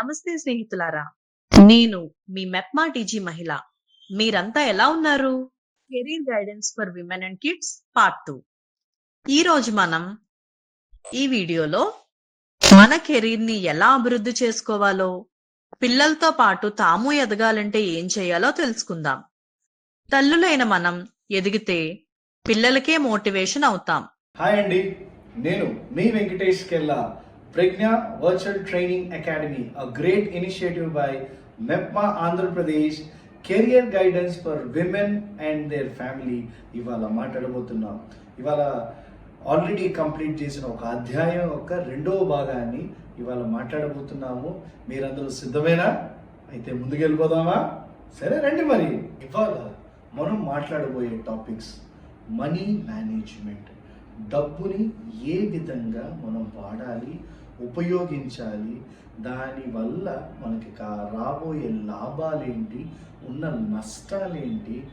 నమస్తే స్నేహితులారా. నేను మీ మెప్మా టీజీ మహిళ. మీరంతా ఎలా ఉన్నారు? Career guidance for women and kids part two. ఈ రోజు మనం ఈ వీడియోలో మన కెరీర్ని ఎలా అభివృద్ధి చేసుకోవాలో పిల్లలతో పాటు తాము ఎదగాలంటే ఏం చేయాలో తెలుసుకుందాం. తల్లులైన మనం ఎదిగితే పిల్లలకే మోటివేషన్ అవుతాం. హాయ్ అండి. నేను మీ Venkatesh Kella. Pragna virtual training academy a great initiative by MEPMA Andhra Pradesh career guidance for women and their family ఇవాళ మాట్లాడబోతున్నాం. ఇవాళ ఆల్రెడీ కంప్లీట్ చేసిన ఒక అధ్యాయం యొక్క రెండవ భాగాన్ని ఇవాళ మాట్లాడబోతున్నాము. మీరందరూ సిద్ధమేనా? అయితే ముందుకెళ్ళిపోదామా? సరే రండి మరి. ఇవాళ మనం మాట్లాడబోయే టాపిక్స్ మనీ మేనేజ్మెంట్ డబ్బుని ఏ విధంగా మనం వాడాలి? ఉపయోగించాలి. దానివల్ల మనకి కా- రాబోయే లాభాలేంటి? ఉన్న నష్టాలేంటి?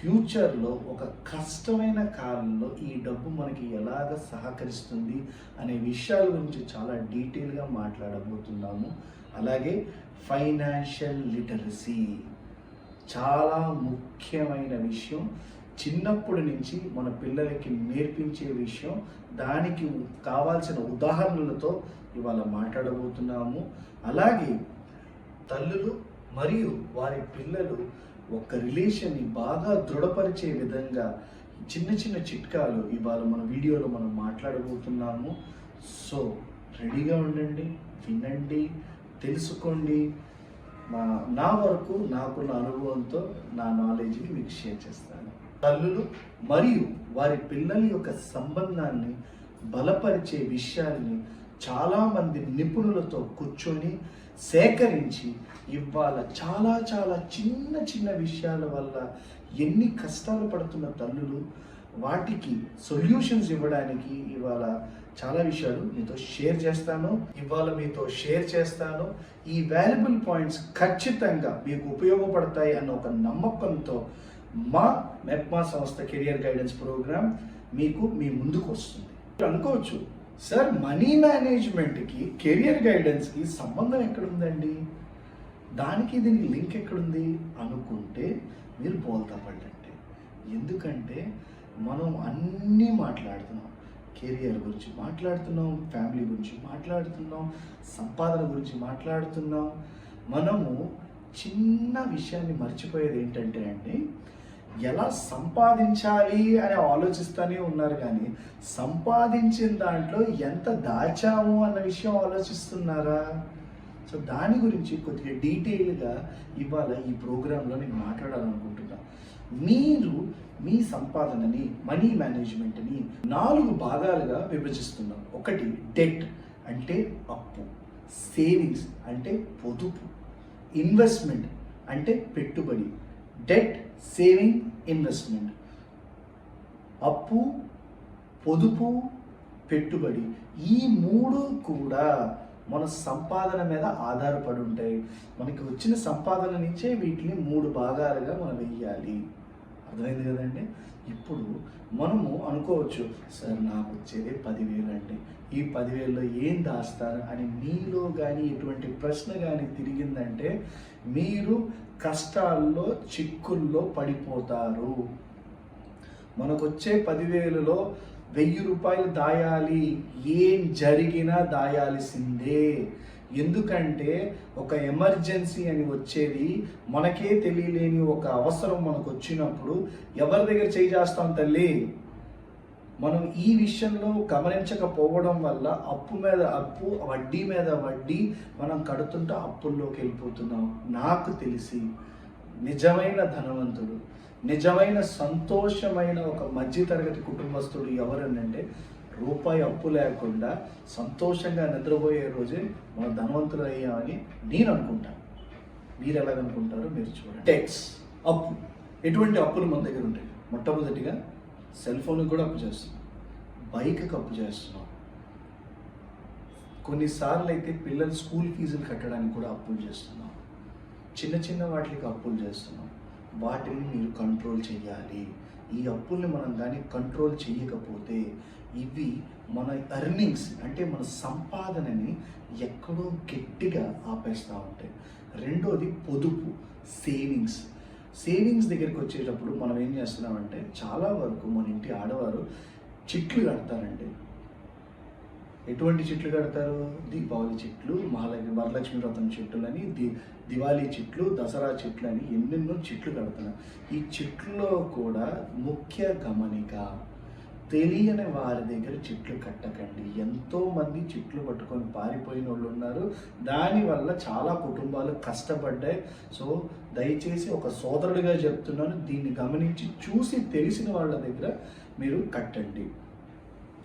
ఫ్యూచర్లో ఒక కష్టమైన కాలంలో ఈ డబ్బు మనకి ఎలాగ సహకరిస్తుంది అనే విషయాల గురించి చాలా డీటెయిల్గా మాట్లాడబోతున్నాము. అలాగే ఫైనాన్షియల్ లిటరసీ చాలా ముఖ్యమైన విషయం. చిన్నప్పటి నుంచి మన పిల్లలకి నేర్పించే విషయం దానికి కావాల్సిన ఉదాహరణలతో ఇవాళ మాట్లాడబోతున్నాము. అలాగే తల్లులు మరియు వారి పిల్లలు ఒక రిలేషన్ని బాగా దృఢపరిచే విధంగా చిన్న చిన్న చిట్కాలు ఇవాళ మన వీడియోలో మనం మాట్లాడబోతున్నాము. సో రెడీగా ఉండండి వినండి తెలుసుకోండి. మా నా వరకు నాకున్న అనుభవంతో నా నాలెడ్జ్ని మీకు షేర్ చేస్తాను. తల్లులు మరియు వారి పిల్లల యొక్క సంబంధాన్ని బలపరిచే విషయాల్ని చాలామంది నిపుణులతో కూర్చొని సేకరించి ఇవాళ చాలా చాలా చిన్న చిన్న విషయాల వల్ల ఎన్ని కష్టాలు పడుతున్న తల్లులు వాటికి సొల్యూషన్స్ ఇవ్వడానికి ఇవాళ చాలా విషయాలు మీతో షేర్ చేస్తాను. ఇవాళ మీతో షేర్ చేస్తాను. ఈ వాల్యుబుల్ పాయింట్స్ ఖచ్చితంగా మీకు ఉపయోగపడతాయి అన్న ఒక నమ్మకంతో మా మెప్మా సంస్థ కెరియర్ గైడెన్స్ ప్రోగ్రామ్ మీకు మీ ముందుకు వస్తుంది. అనుకోవచ్చు సార్ మనీ మేనేజ్మెంట్కి కెరియర్ గైడెన్స్కి సంబంధం ఎక్కడుందండి? దానికి దీనికి లింక్ ఎక్కడుంది? అనుకుంటే మీరు బోల్తా పడ్డండి ఎందుకంటే మనం అన్నీ మాట్లాడుతున్నాం. కెరియర్ గురించి మాట్లాడుతున్నాం ఫ్యామిలీ గురించి మాట్లాడుతున్నాం సంపాదన గురించి మాట్లాడుతున్నాం. మనము చిన్న విషయాన్ని మర్చిపోయేది ఏంటంటే అండి ఎలా సంపాదించాలి అని ఆలోచిస్తూనే ఉన్నారు కానీ సంపాదించిన దాంట్లో ఎంత దాచాము అన్న విషయం ఆలోచిస్తున్నారా? సో దాని గురించి కొద్దిగా డీటెయిల్గా ఇవాళ ఈ ప్రోగ్రాంలో నేను మాట్లాడాలనుకుంటున్నా. మీరు మీ సంపాదనని మనీ మేనేజ్మెంట్ని నాలుగు భాగాలుగా విభజిస్తున్నాం. ఒకటి డెట్ అంటే అప్పు. సేవింగ్స్ అంటే పొదుపు. ఇన్వెస్ట్మెంట్ అంటే పెట్టుబడి. డెట్ సేవింగ్ ఇన్వెస్ట్మెంట్ అప్పు పొదుపు పెట్టుబడి ఈ మూడు కూడా మన సంపాదన మీద ఆధారపడి ఉంటాయి. మనకి వచ్చిన సంపాదన నుంచే వీటిని మూడు భాగాలుగా మనం వెయ్యాలి. అర్థమైంది కదండి? ఇప్పుడు మనము అనుకోవచ్చు సార్ నాకు వచ్చేది పదివేలు అండి ఈ పదివేల్లో ఏం దాస్తారు? అని మీలో కానీ ఎటువంటి ప్రశ్న కానీ తిరిగిందంటే మీరు కష్టాల్లో చిక్కుల్లో పడిపోతారు. మనకు వచ్చే పదివేలలో వెయ్యి రూపాయలు దాయాలి. ఏం జరిగినా దాయాల్సిందే. ఎందుకంటే ఒక ఎమర్జెన్సీ అని వచ్చేది మనకే తెలియలేని ఒక అవసరం మనకు వచ్చినప్పుడు ఎవరి దగ్గర చేయి చేస్తాం తల్లి? మనం ఈ విషయంలో గమనించకపోవడం వల్ల అప్పు మీద అప్పు వడ్డీ మీద వడ్డీ మనం కడుతుంటే అప్పుల్లోకి వెళ్ళిపోతున్నాం. నాకు తెలిసి నిజమైన ధనవంతుడు నిజమైన సంతోషమైన ఒక మధ్యతరగతి కుటుంబస్తుడు ఎవరనంటే రూపాయి అప్పు లేకుండా సంతోషంగా నిద్రపోయే రోజే మనం ధనవంతులు అయ్యామని నేను అనుకుంటాను. మీరు ఎలాగనుకుంటారో మీరు చూడండి. టెక్స్ అప్పు. ఎటువంటి అప్పులు మన దగ్గర ఉంటాయి? మొట్టమొదటిగా సెల్ ఫోన్కి కూడా అప్పు చేస్తున్నాం. బైక్కి అప్పు చేస్తున్నాం. కొన్నిసార్లు అయితే పిల్లల స్కూల్ ఫీజులు కట్టడానికి కూడా అప్పులు చేస్తున్నాం. చిన్న చిన్న వాటికి అప్పులు చేస్తున్నాం. వాటిని మీరు కంట్రోల్ చేయాలి. ఈ అప్పుల్ని మనం కానీ కంట్రోల్ చేయకపోతే ఇవి మన ఎర్నింగ్స్ అంటే మన సంపాదనని ఎక్కడో గట్టిగా ఆపేస్తూ ఉంటాయి. రెండోది పొదుపు సేవింగ్స్ సేవింగ్స్ దగ్గరికి వచ్చేటప్పుడు మనం ఏం చేస్తున్నామంటే చాలా వరకు మన ఇంటి ఆడవారు చిట్లు కడతారండి. ఎటువంటి చెట్లు కడతారు? దీపావళి చెట్లు మహాలక్ష్మి వరలక్ష్మి వ్రతం చెట్లు అని ది దివాళీ చెట్లు దసరా చెట్లు అని ఎన్నెన్నో చెట్లు కడుతున్నారు. ఈ చెట్లలో కూడా ముఖ్య గమనిక తెలియని వారి దగ్గర చెట్లు కట్టకండి. ఎంతో మంది చెట్లు పట్టుకొని పారిపోయిన వాళ్ళు ఉన్నారు. దానివల్ల చాలా కుటుంబాలు కష్టపడ్డాయి. సో దయచేసి ఒక సోదరుడిగా చెప్తున్నాను. దీన్ని గమనించి చూసి తెలిసిన వాళ్ళ దగ్గర మీరు కట్టండి.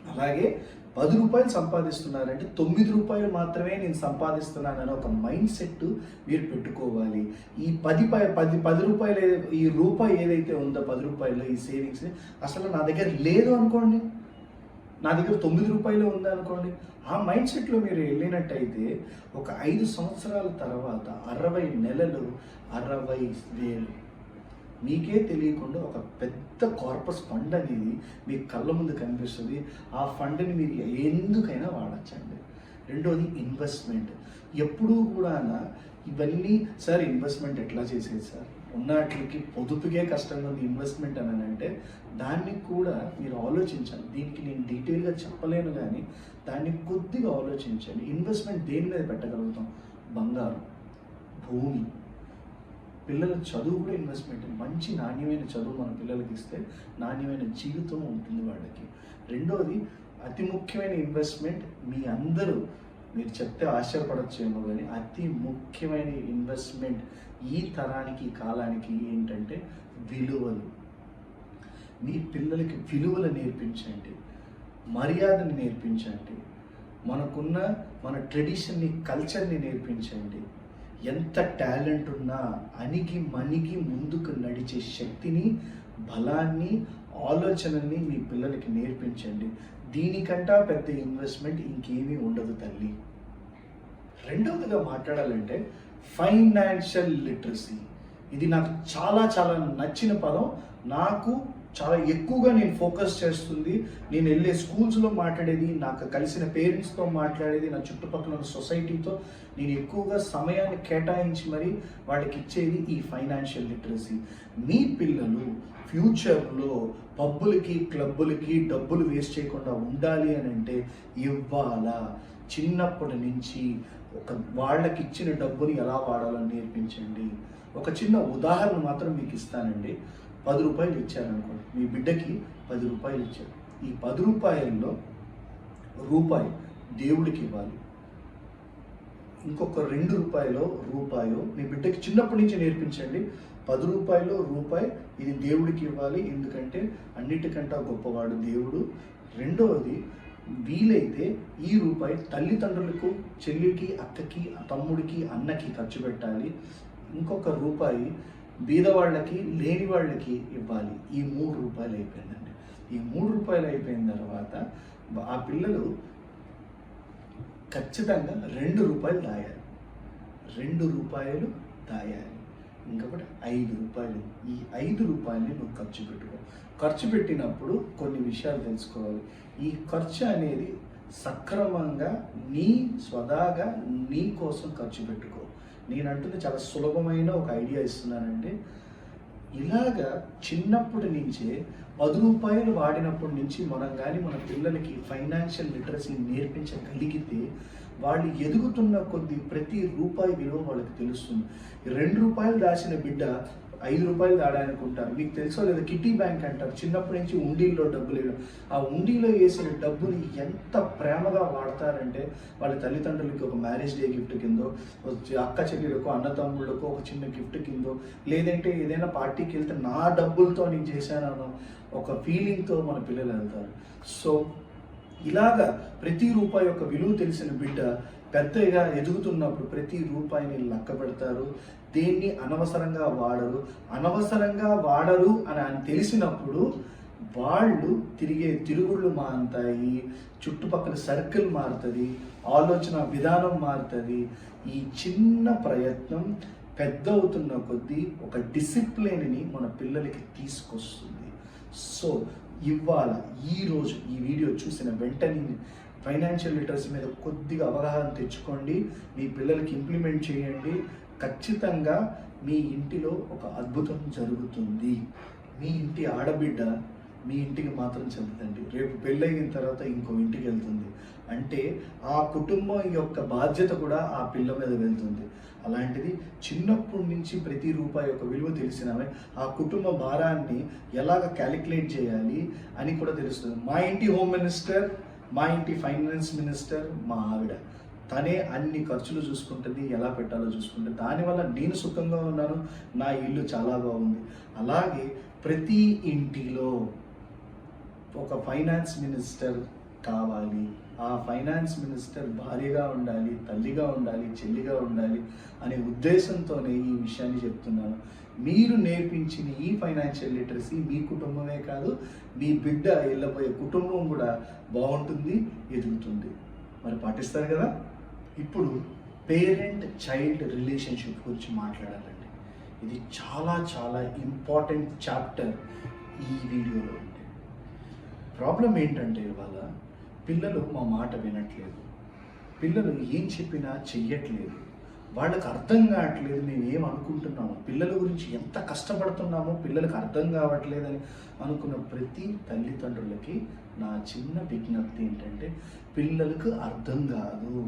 అలాగే పది రూపాయలు సంపాదిస్తున్నారంటే తొమ్మిది రూపాయలు మాత్రమే నేను సంపాదిస్తున్నానని ఒక మైండ్ సెట్ మీరు పెట్టుకోవాలి. ఈ పది పై పది పది రూపాయలు ఈ రూపాయి ఏదైతే ఉందో పది రూపాయలు ఈ సేవింగ్స్ అసలు నా దగ్గర లేదు అనుకోండి. నా దగ్గర తొమ్మిది రూపాయలు ఉంది అనుకోండి. ఆ మైండ్ సెట్లో మీరు వెళ్ళినట్టయితే ఒక ఐదు సంవత్సరాల తర్వాత అరవై నెలలు అరవై వేలు మీకే తెలియకుండా ఒక పెద్ద కార్పస్ ఫండ్ అనేది మీ కళ్ళ ముందు కనిపిస్తుంది. ఆ ఫండ్ని మీరు ఎందుకైనా వాడచ్చండి. రెండోది ఇన్వెస్ట్మెంట్ ఎప్పుడూ కూడా ఇవన్నీ సార్ ఇన్వెస్ట్మెంట్ ఎట్లా చేసేది సార్? ఉన్నట్లకి పొదుపుకే కష్టంగా ఉంది ఇన్వెస్ట్మెంట్ అని అంటే దాన్ని కూడా మీరు ఆలోచించాలి దీనికి నేను డీటెయిల్గా చెప్పలేను కానీ దాన్ని కొద్దిగా ఆలోచించండి. ఇన్వెస్ట్మెంట్ దేని మీద పెట్టగలుగుతాం? బంగారం. భూమి. పిల్లల చదువు కూడా ఇన్వెస్ట్మెంట్ మంచి నాణ్యమైన చదువు మన పిల్లలకి ఇస్తే నాణ్యమైన జీవితం ఉంటుంది వాళ్ళకి. రెండోది అతి ముఖ్యమైన ఇన్వెస్ట్మెంట్ మీ అందరూ మీరు చెప్తే ఆశ్చర్యపడచ్చేమో కానీ అతి ముఖ్యమైన ఇన్వెస్ట్మెంట్ ఈ తరానికి కాలానికి ఏంటంటే విలువలు. మీ పిల్లలకి విలువలు నేర్పించండి. మర్యాదను నేర్పించండి. మనకున్న మన ట్రెడిషన్ని కల్చర్ని నేర్పించండి. ఎంత టాలెంట్ ఉన్నా అణిగి మణిగి ముందుకు నడిచే శక్తిని బలాన్ని ఆలోచనల్ని మీ పిల్లలకి నేర్పించండి. దీనికంటా పెద్ద ఇన్వెస్ట్మెంట్ ఇంకేమీ ఉండదు తల్లి. రెండవదిగా మాట్లాడాలంటే ఫైనాన్షియల్ లిటరసీ ఇది నాకు చాలా చాలా నచ్చిన పదం. నాకు చాలా ఎక్కువగా నేను ఫోకస్ చేస్తుంది. నేను వెళ్ళే స్కూల్స్లో మాట్లాడేది నాకు కలిసిన పేరెంట్స్తో మాట్లాడేది నా చుట్టుపక్కల ఉన్న సొసైటీతో నేను ఎక్కువగా సమయాన్ని కేటాయించి మరి వాళ్ళకి ఇచ్చేది ఈ ఫైనాన్షియల్ లిటరసీ. మీ పిల్లలు ఫ్యూచర్లో పబ్బులకి క్లబ్బులకి డబ్బులు వేస్ట్ చేయకుండా ఉండాలి అని అంటే ఇవ్వాలా? చిన్నప్పటి నుంచి ఒక వాళ్ళకి ఇచ్చిన డబ్బుని ఎలా వాడాలని నేర్పించండి. ఒక చిన్న ఉదాహరణ మాత్రం మీకు ఇస్తానండి. పది రూపాయలు ఇచ్చారనుకోండి. మీ బిడ్డకి పది రూపాయలు ఇచ్చారు. ఈ పది రూపాయల్లో రూపాయి దేవుడికి ఇవ్వాలి. ఇంకొక రెండు రూపాయలు రూపాయో మీ బిడ్డకి చిన్నప్పటి నుంచి నేర్పించండి. పది రూపాయలు రూపాయి ఇది దేవుడికి ఇవ్వాలి. ఎందుకంటే అన్నిటికంటే గొప్పవాడు దేవుడు. రెండవది వీలైతే ఈ రూపాయి తల్లిదండ్రులకు చెల్లికి అక్కకి తమ్ముడికి అన్నకి ఖర్చు పెట్టాలి. ఇంకొక రూపాయి బీదవాళ్ళకి లేని వాళ్ళకి ఇవ్వాలి. ఈ మూడు రూపాయలు అయిపోయిందండి. ఈ మూడు రూపాయలు అయిపోయిన తర్వాత ఆ పిల్లలు ఖచ్చితంగా రెండు రూపాయలు దాయాలి. రెండు రూపాయలు దాయాలి. ఇంకొకటి ఐదు రూపాయలు. ఈ ఐదు రూపాయలని నువ్వు ఖర్చు పెట్టుకో. ఖర్చు పెట్టినప్పుడు కొన్ని విషయాలు తెలుసుకోవాలి. ఈ ఖర్చు అనేది సక్రమంగా నీ స్వదాగా నీ కోసం ఖర్చు పెట్టుకో. నేను అంటుంది చాలా సులభమైన ఒక ఐడియా ఇస్తున్నానండి ఇలాగా చిన్నప్పటి నుంచే పది రూపాయలు వాడినప్పటి నుంచి మనం కానీ మన పిల్లలకి ఫైనాన్షియల్ లిటరసీ నేర్పించగలిగితే వాళ్ళు ఎదుగుతున్న కొద్ది ప్రతి రూపాయి విలువ వాళ్ళకి తెలుస్తుంది. రెండు రూపాయలు దాచిన బిడ్డ ఐదు రూపాయలు దాడానుకుంటారు మీకు తెలుసో లేదా కిటీ బ్యాంక్ అంటారు. చిన్నప్పటి నుంచి ఉండీల్లో డబ్బులు వేయడం ఆ ఉండీలో వేసిన డబ్బుని ఎంత ప్రేమగా వాడతారంటే వాళ్ళ తల్లిదండ్రులకి ఒక మ్యారేజ్ డే గిఫ్ట్ కిందో వచ్చి అక్క చెల్లెలకు అన్నతమ్ముళ్ళకు ఒక చిన్న గిఫ్ట్ కిందో లేదంటే ఏదైనా పార్టీకి వెళ్తే నా డబ్బులతో నేను చేశానో ఒక ఫీలింగ్తో మన పిల్లలు వెళ్తారు. సో ఇలాగా ప్రతి రూపాయి యొక్క విలువ తెలిసిన బిడ్డ పెద్దగా ఎదుగుతున్నప్పుడు ప్రతి రూపాయిని లెక్క పెడతారు దేన్ని అనవసరంగా వాడరు అనవసరంగా వాడరు అని అని తెలిసినప్పుడు వాళ్ళు తిరిగే తిరుగుళ్ళు మారుతాయి చుట్టుపక్కల సర్కిల్ మారుతుంది ఆలోచన విధానం మారుతుంది. ఈ చిన్న ప్రయత్నం పెద్ద అవుతున్న కొద్దీ ఒక డిసిప్లిన్ని మన పిల్లలకి తీసుకొస్తుంది. సో ఇవాళ ఈరోజు ఈ వీడియో చూసిన వెంటనే ఫైనాన్షియల్ లిటరసీ మీద కొద్దిగా అవగాహన తెచ్చుకోండి మీ పిల్లలకి ఇంప్లిమెంట్ చేయండి. ఖచ్చితంగా మీ ఇంటిలో ఒక అద్భుతం జరుగుతుంది. మీ ఇంటి ఆడబిడ్డ మీ ఇంటికి మాత్రం చెందుతండి. రేపు పెళ్ళయిన తర్వాత ఇంకో ఇంటికి వెళ్తుంది. అంటే ఆ కుటుంబం యొక్క బాధ్యత కూడా ఆ పిల్ల మీద వెళ్తుంది. అలాంటిది చిన్నప్పటి నుంచి ప్రతి రూపాయి యొక్క విలువ తెలిసినవే. ఆ కుటుంబ భారాన్ని ఎలాగ క్యాలిక్యులేట్ చేయాలి అని కూడా తెలుస్తుంది. మా ఇంటి హోమ్ మినిస్టర్ మా ఇంటి ఫైనాన్స్ మినిస్టర్ మా ఆవిడ. తనే అన్ని ఖర్చులు చూసుకుంటుంది ఎలా పెట్టాలో చూసుకుంటుంది. దానివల్ల నేను సుఖంగా ఉన్నాను నా ఇల్లు చాలా బాగుంది. అలాగే ప్రతి ఇంటిలో ఒక ఫైనాన్స్ మినిస్టర్ కావాలి. ఆ ఫైనాన్స్ మినిస్టర్ భార్యగా ఉండాలి తల్లిగా ఉండాలి చెల్లిగా ఉండాలి అనే ఉద్దేశంతోనే ఈ విషయాన్ని చెప్తున్నాను. మీరు నేర్పించిన ఈ ఫైనాన్షియల్ లిటరసీ మీ కుటుంబమే కాదు మీ బిడ్డ వెళ్ళబోయే కుటుంబం కూడా బాగుంటుంది ఎదుగుతుంది. మరి పాటిస్తారు కదా? ఇప్పుడు పేరెంట్ చైల్డ్ రిలేషన్షిప్ గురించి మాట్లాడాలండి. ఇది చాలా చాలా ఇంపార్టెంట్ చాప్టర్ ఈ వీడియోలో ఉంది. ప్రాబ్లం ఏంటంటే ఇవాళ పిల్లలు మా మాట వినట్లేదు. పిల్లలు ఏం చెప్పినా చెయ్యట్లేదు. వాళ్ళకి అర్థం కావట్లేదు మేము ఏం పిల్లల గురించి ఎంత కష్టపడుతున్నామో పిల్లలకు అర్థం కావట్లేదని అనుకున్న ప్రతి తల్లిదండ్రులకి నా చిన్న విజ్ఞప్తి ఏంటంటే పిల్లలకు అర్థం కాదు.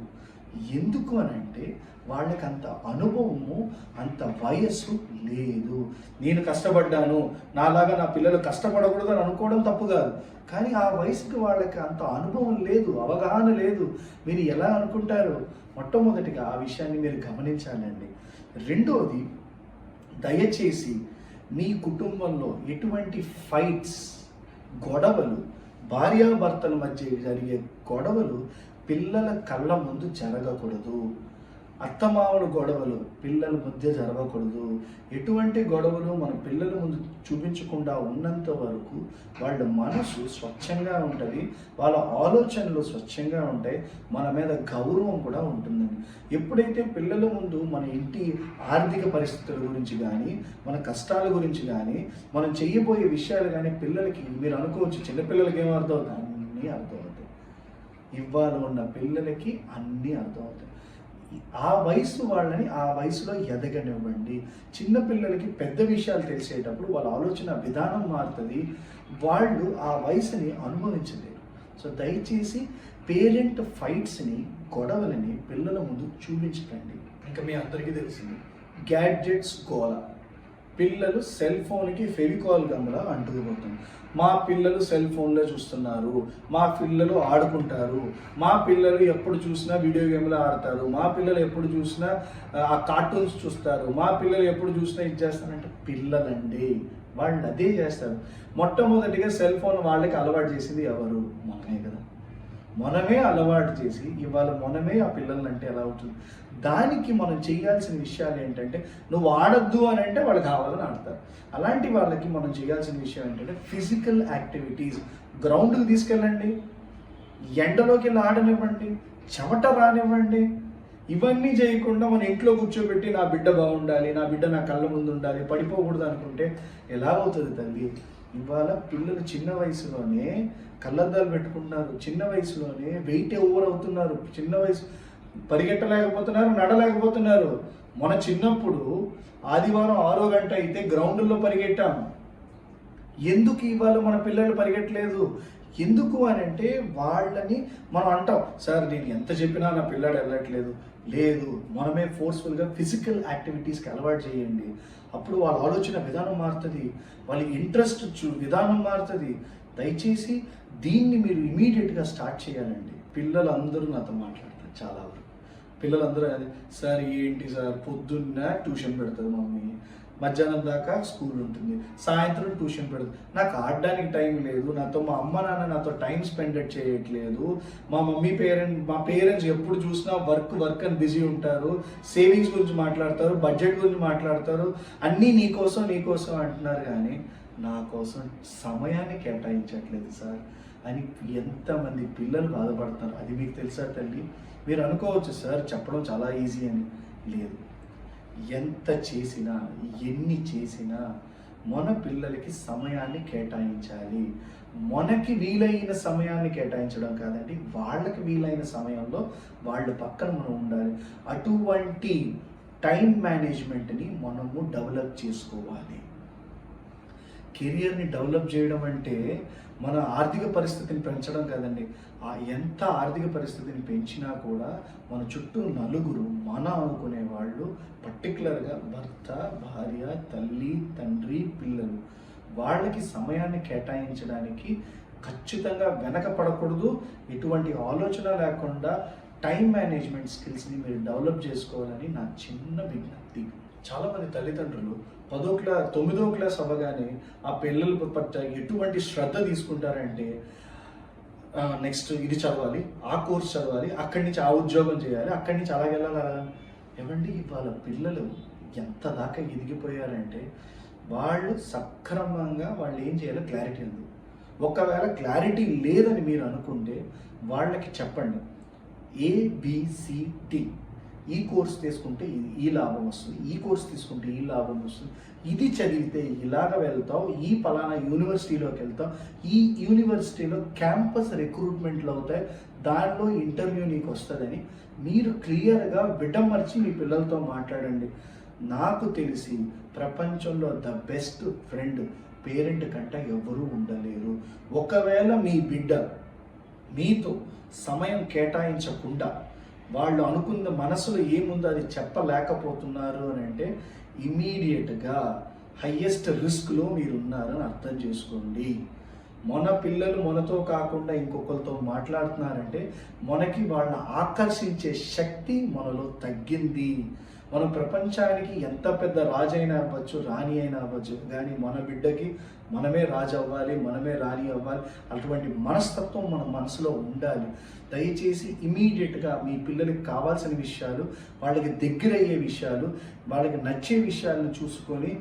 ఎందుకు అని అంటే వాళ్ళకి అంత అనుభవము అంత వయస్సు లేదు. నేను కష్టపడ్డాను నాలాగా నా పిల్లలు కష్టపడకూడదు అని అనుకోవడం తప్పు కాదు. కానీ ఆ వయసుకి వాళ్ళకి అంత అనుభవం లేదు అవగాహన లేదు. మీరు ఎలా అనుకుంటారు? మొట్టమొదటిగా ఆ విషయాన్ని మీరు గమనించాలండి. రెండవది దయచేసి మీ కుటుంబంలో ఎటువంటి ఫైట్స్ గొడవలు భార్యాభర్తల మధ్య జరిగే గొడవలు పిల్లల కళ్ళ ముందు జరగకూడదు. అత్తమామల గొడవలు పిల్లల మధ్య జరగకూడదు. ఎటువంటి గొడవలు మన పిల్లల ముందు చూపించకుండా ఉన్నంత వరకు వాళ్ళ మనసు స్వచ్ఛంగా ఉంటుంది. వాళ్ళ ఆలోచనలు స్వచ్ఛంగా ఉంటాయి. మన మీద గౌరవం కూడా ఉంటుందండి. ఎప్పుడైతే పిల్లల ముందు మన ఇంటి ఆర్థిక పరిస్థితుల గురించి కానీ మన కష్టాల గురించి కానీ మనం చేయబోయే విషయాలు కానీ పిల్లలకి మీరు అనుకోవచ్చు చిన్నపిల్లలకి ఏం అర్థం అవుతుంది అన్నీ అర్థమవుతాయి. ఇవాళ ఉన్న పిల్లలకి అన్నీ అర్థమవుతాయి. ఆ వయసు వాళ్ళని ఆ వయసులో ఎదగనివ్వండి. చిన్న పిల్లలకి పెద్ద విషయాలు తెలిసేటప్పుడు వాళ్ళ ఆలోచన విధానం మారుతుంది. వాళ్ళు ఆ వయసుని అనుభవించలేరు. సో దయచేసి పేరెంట్ ఫైట్స్ని గొడవలని పిల్లల ముందు చూపించకండి. ఇంకా మీ అందరికీ తెలిసింది. గ్యాడ్జెట్స్ గోల. పిల్లలు సెల్ ఫోన్కి ఫెవికాల్ గమ్లా అంటుకుపోతుంది మా పిల్లలు సెల్ ఫోన్లో చూస్తున్నారు. మా పిల్లలు ఆడుకుంటారు. మా పిల్లలు ఎప్పుడు చూసినా వీడియో గేమ్లు ఆడతారు. మా పిల్లలు ఎప్పుడు చూసినా ఆ కార్టూన్స్ చూస్తారు. మా పిల్లలు ఎప్పుడు చూసినా ఇది చేస్తారంటే పిల్లలండి. వాళ్ళు అదే చేస్తారు. మొట్టమొదటిగా సెల్ ఫోన్ వాళ్ళకి అలవాటు చేసింది ఎవరు? మనమే కదా. మనమే అలవాటు చేసి ఇవాళ మనమే ఆ పిల్లల్ని అంటే ఎలా అవుతుంది? దానికి మనం చేయాల్సిన విషయాలు ఏంటంటే నువ్వు ఆడద్దు అని అంటే వాళ్ళు కావాలని ఆడతారు. అలాంటి వాళ్ళకి మనం చేయాల్సిన విషయం ఏంటంటే ఫిజికల్ యాక్టివిటీస్ గ్రౌండ్కి తీసుకెళ్ళండి. ఎండలోకి వెళ్ళి ఆడనివ్వండి. చెమట రానివ్వండి. ఇవన్నీ చేయకుండా మన ఇంట్లో కూర్చోబెట్టి నా బిడ్డ బాగుండాలి నా బిడ్డ నా కళ్ళ ముందు ఉండాలి పడిపోకూడదు అనుకుంటే ఎలా అవుతుంది తల్లి? ఇవాళ పిల్లలు చిన్న వయసులోనే కళ్ళద్దాలు పెట్టుకుంటున్నారు. చిన్న వయసులోనే వెయిట్ ఓవర్ అవుతున్నారు? చిన్న వయసు పరిగెట్టలేకపోతున్నారు నడలేకపోతున్నారు. మన చిన్నప్పుడు ఆదివారం ఆరో గంట అయితే గ్రౌండ్లో పరిగెట్టాం. ఎందుకు ఇవాళ మన పిల్లలు పరిగెట్టలేదు? ఎందుకు అని అంటే వాళ్ళని మనం అంటాం సార్ నేను ఎంత చెప్పినా నా పిల్లాడు వెళ్ళట్లేదు. లేదు మనమే ఫోర్స్ఫుల్గా ఫిజికల్ యాక్టివిటీస్కి అలవాటు చేయండి. అప్పుడు వాళ్ళ ఆలోచన విధానం మారుతుంది వాళ్ళ ఇంట్రెస్ట్ చూ విధానం మారుతుంది. దయచేసి దీన్ని మీరు ఇమీడియట్గా స్టార్ట్ చేయాలండి. పిల్లలందరూ నాతో మాట్లాడతారు. చాలా వరకు. పిల్లలందరూ అదే సార్ ఏంటి సార్? పొద్దున్న ట్యూషన్ పెడుతుంది మమ్మీ. మధ్యాహ్నం దాకా స్కూల్ ఉంటుంది. సాయంత్రం ట్యూషన్ పెడుతుంది నాకు ఆడడానికి టైం లేదు. నాతో మా అమ్మ నాన్న నాతో టైం స్పెండ్ చేయట్లేదు. మా మమ్మీ పేరెంట్ మా పేరెంట్స్ ఎప్పుడు చూసినా వర్క్ వర్క్ అని బిజీ ఉంటారు. సేవింగ్స్ గురించి మాట్లాడతారు బడ్జెట్ గురించి మాట్లాడతారు. అన్నీ నీకోసం నీకోసం అంటున్నారు కానీ నా కోసం సమయాన్ని కేటాయించట్లేదు సార్ అని ఎంతమంది పిల్లలు బాధపడతారు అది మీకు తెలుసా తల్లి? మీరు అనుకోవచ్చు సార్ చెప్పడం చాలా ఈజీ అని. లేదు. ఎంత చేసినా ఎన్ని చేసినా మన పిల్లలకి సమయాన్ని కేటాయించాలి. మనకి వీలైన సమయాన్ని కేటాయించడం కాదండి వాళ్ళకి వీలైన సమయంలో వాళ్ళ పక్కన మనం ఉండాలి. అటువంటి టైం మేనేజ్మెంట్ని మనము డెవలప్ చేసుకోవాలి. కెరియర్ని డెవలప్ చేయడం అంటే మన ఆర్థిక పరిస్థితిని పెంచడం కాదండి. ఆ ఎంత ఆర్థిక పరిస్థితిని పెంచినా కూడా మన చుట్టూ నలుగురు మన అనుకునే వాళ్ళు పర్టికులర్గా భర్త భార్య తల్లి తండ్రి పిల్లలు వాళ్ళకి సమయాన్ని కేటాయించడానికి ఖచ్చితంగా వెనకపడకూడదు ఎటువంటి ఆలోచన లేకుండా టైం మేనేజ్మెంట్ స్కిల్స్ని మీరు డెవలప్ చేసుకోవాలని నా చిన్న విజ్ఞప్తి. చాలామంది తల్లిదండ్రులు పదో క్లాస్ తొమ్మిదో క్లాస్ అవ్వగానే ఆ పిల్లల పట్ల ఎటువంటి శ్రద్ధ తీసుకుంటారంటే నెక్స్ట్ ఇది చదవాలి ఆ కోర్స్ చదవాలి అక్కడి నుంచి ఆ ఉద్యోగం చేయాలి అక్కడి నుంచి అలాగే వెళ్ళాలా? ఏమండి ఇవాళ పిల్లలు ఎంత దాకా ఎదిగిపోయారంటే వాళ్ళు సక్రమంగా వాళ్ళు ఏం చేయాలో క్లారిటీ ఉంది. ఒకవేళ క్లారిటీ లేదని మీరు అనుకుంటే వాళ్ళకి చెప్పండి. ఏబిసిటి ఈ కోర్స్ తీసుకుంటే ఈ లాభం వస్తుంది ఈ కోర్స్ తీసుకుంటే ఈ లాభం వస్తుంది. ఇది చదివితే ఇలాగ వెళ్తావు ఈ ఫలానా యూనివర్సిటీలోకి వెళ్తావు. ఈ యూనివర్సిటీలో క్యాంపస్ రిక్రూట్మెంట్లు అవుతాయి దానిలో ఇంటర్వ్యూ నీకు వస్తుందని. మీరు క్లియర్గా విడమర్చి మీ పిల్లలతో మాట్లాడండి. నాకు తెలిసి ప్రపంచంలో ద బెస్ట్ ఫ్రెండ్ పేరెంట్ కంటే ఎవరూ ఉండలేరు. ఒకవేళ మీ బిడ్డ మీతో సమయం కేటాయించకుండా వాళ్ళు అనుకున్న మనసులో ఏముందో అది చెప్పలేకపోతున్నారు అని అంటే ఇమీడియట్గా హయ్యెస్ట్ రిస్క్లో మీరు ఉన్నారని అర్థం చేసుకోండి. మన పిల్లలు మనతో కాకుండా ఇంకొకరితో మాట్లాడుతున్నారంటే మనకి వాళ్ళని ఆకర్షించే శక్తి మనలో తగ్గింది. మనం ప్రపంచానికి ఎంత పెద్ద రాజు అయినా అవ్వచ్చు రాణి అయినా అవ్వచ్చు కానీ మన బిడ్డకి మనమే రాజు అవ్వాలి మనమే రాణి అవ్వాలి అటువంటి మనస్తత్వం మన మనసులో ఉండాలి. దయచేసి ఇమీడియట్గా మీ పిల్లలకి కావాల్సిన విషయాలు వాళ్ళకి దగ్గరయ్యే విషయాలు వాళ్ళకి నచ్చే విషయాలను చూసుకొని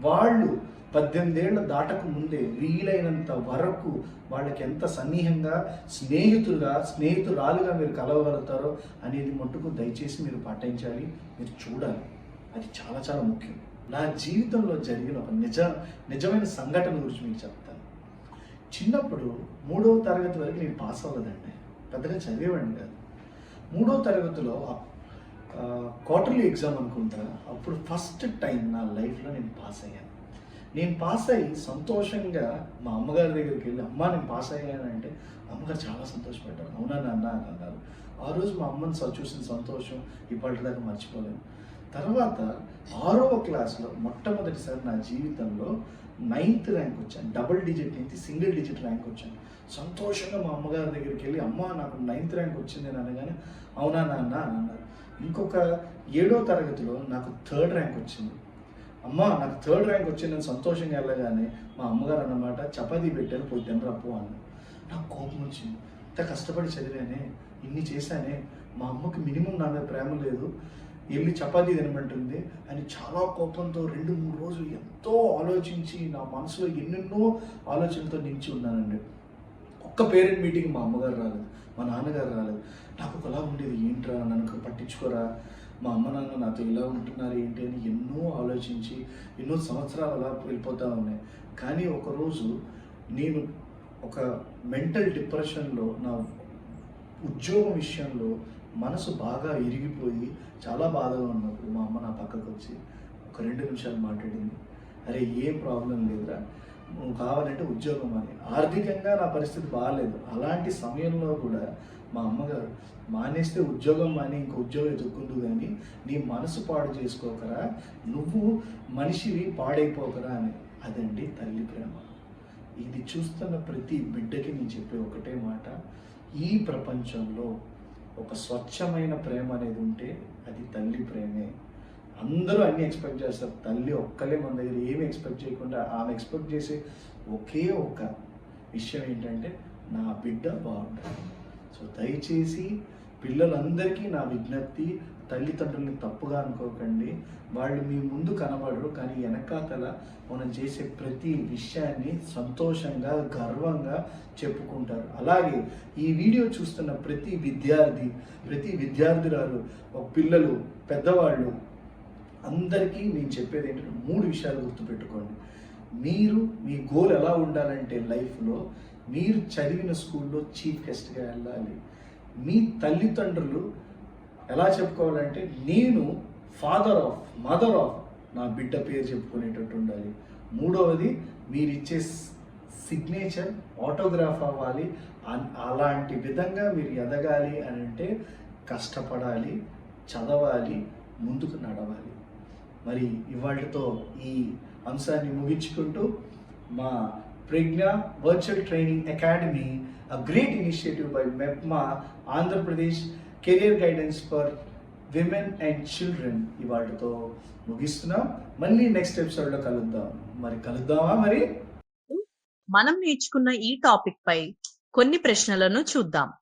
వాళ్ళు పద్దెనిమిదేళ్ళు దాటకు ముందే వీలైనంత వరకు వాళ్ళకి ఎంత సన్నిహంగా స్నేహితులుగా స్నేహితురాలుగా మీరు కలవగలుగుతారో అనేది మట్టుకు దయచేసి మీరు పాటించాలి. మీరు చూడాలి. అది చాలా చాలా ముఖ్యం. నా జీవితంలో జరిగిన ఒక నిజ నిజమైన సంఘటన గురించి మీకు చెప్తాను. చిన్నప్పుడు మూడవ తరగతి వరకు నేను పాస్ అవ్వలేదండి. పెద్దగా చదివేవాడిని కాదు. మూడవ తరగతిలో క్వార్టర్లీ ఎగ్జామ్ అనుకుంటా అప్పుడు ఫస్ట్ టైం నా లైఫ్లో నేను పాస్ అయ్యాను. నేను పాస్ అయ్యి సంతోషంగా మా అమ్మగారి దగ్గరికి వెళ్ళి అమ్మ నేను పాస్ అయ్యానంటే అమ్మగారు చాలా సంతోషపడ్డారు. అవునా నాన్న అని అన్నారు. ఆ రోజు మా అమ్మని చూసిన సంతోషం ఇప్పటిదాకా మర్చిపోలేను. తర్వాత ఆరవ క్లాస్లో మొట్టమొదటిసారి నా జీవితంలో నైన్త్ ర్యాంక్ వచ్చాను. డబుల్ డిజిట్ నుంచి సింగిల్ డిజిట్ ర్యాంక్ వచ్చాను. సంతోషంగా మా అమ్మగారి దగ్గరికి వెళ్ళి అమ్మ నాకు నైన్త్ ర్యాంక్ వచ్చింది అని అనగానే అవునా నాన్న అని అన్నారు. ఇంకొక ఏడో తరగతిలో నాకు థర్డ్ ర్యాంక్ వచ్చింది. అమ్మ నాకు థర్డ్ ర్యాంక్ వచ్చిందని సంతోషంగా వెళ్ళగానే మా అమ్మగారు అన్నమాట చపాతీ పెట్టాను పోయి తినరప్పు అన్న నాకు కోపం వచ్చింది. ఇంత కష్టపడి చదివానే ఇన్ని చేశానే మా అమ్మకి మినిమం నా మీద ప్రేమ లేదు. వెళ్ళి చపాతీ తినమంటుంది? అని చాలా కోపంతో రెండు మూడు రోజులు ఎంతో ఆలోచించి నా మనసులో ఎన్నెన్నో ఆలోచనలతో నిలిచి ఉన్నానండి. ఒక్క పేరెంట్ మీటింగ్ మా అమ్మగారు రాలేదు మా నాన్నగారు రాలేదు. నాకు ఒకలా ఉండేది ఏంట్రా నన్ను పట్టించుకోరా? మా అమ్మ నాన్న నాతో ఇలా ఉంటున్నారు ఏంటి అని ఎన్నో ఆలోచించి ఎన్నో సంవత్సరాలు అలా వెళ్ళిపోతూ ఉన్నాయి. కానీ ఒకరోజు నేను ఒక మెంటల్ డిప్రెషన్లో నా ఉద్యోగం విషయంలో మనసు బాగా ఇరిగిపోయి చాలా బాధగా ఉన్నప్పుడు మా అమ్మ నా పక్కకు వచ్చి ఒక రెండు నిమిషాలు మాట్లాడింది. అరే ఏం ప్రాబ్లం లేదురా? నువ్వు కావాలంటే ఉద్యోగం అని. ఆర్థికంగా నా పరిస్థితి బాగాలేదు. అలాంటి సమయంలో కూడా మా అమ్మగారు మానేస్తే ఉద్యోగం మాని ఇంకో ఉద్యోగం ఎదుర్కొందు కానీ నీ మనసు పాడు చేసుకోకరా నువ్వు మనిషివి పాడైపోకరా అని. అదండి తల్లి ప్రేమ. ఇది చూస్తున్న ప్రతి బిడ్డకి నేను చెప్పే ఒకటే మాట. ఈ ప్రపంచంలో ఒక స్వచ్ఛమైన ప్రేమ అనేది ఉంటే అది తల్లి ప్రేమే. అందరూ అన్ని ఎక్స్పెక్ట్ చేస్తారు. తల్లి ఒక్కలే మన దగ్గర ఏమి ఎక్స్పెక్ట్ చేయకుండా ఆమె ఎక్స్పెక్ట్ చేసే ఒకే ఒక విషయం ఏంటంటే నా బిడ్డ బాగుంటుంది. సో దయచేసి పిల్లలందరికీ నా విజ్ఞప్తి తల్లిదండ్రుల్ని తప్పుగా అనుకోకండి. వాళ్ళు మీ ముందు కనబడరు కానీ వెనకాతల మనం చేసే ప్రతి విషయాన్ని సంతోషంగా గర్వంగా చెప్పుకుంటారు. అలాగే ఈ వీడియో చూస్తున్న ప్రతి విద్యార్థి ప్రతి విద్యార్థురాలు పిల్లలు పెద్దవాళ్ళు అందరికీ నేను చెప్పేది ఏంటంటే మూడు విషయాలు గుర్తుపెట్టుకోండి. మీరు మీ గోల్ ఎలా ఉండాలంటే లైఫ్లో మీరు చదివిన స్కూల్లో చీఫ్ గెస్ట్గా వెళ్ళాలి. మీ తల్లిదండ్రులు ఎలా చెప్పుకోవాలంటే నేను ఫాదర్ ఆఫ్ మదర్ ఆఫ్ నా బిడ్డ పేరు చెప్పుకునేటట్టు ఉండాలి. మూడవది మీరు ఇచ్చే సిగ్నేచర్ ఆటోగ్రాఫ్ అవ్వాలి. అన్- అలాంటి విధంగా మీరు ఎదగాలి అని అంటే కష్టపడాలి చదవాలి ముందుకు నడవాలి. మరి ఇవాటితో ఈ అంశాన్ని ముగించుకుంటూ మా Pragna virtual training academy a great initiative by MEPMA Andhra Pradesh career guidance for women and children ఇవాటితో ముగిస్తున్నాం. మళ్ళీ నెక్స్ట్ ఎపిసోడ్లో కలుద్దాం. మరి కలుద్దామా మరి? మనం నేర్చుకున్న ఈ టాపిక్ పై కొన్ని ప్రశ్నలను చూద్దాం.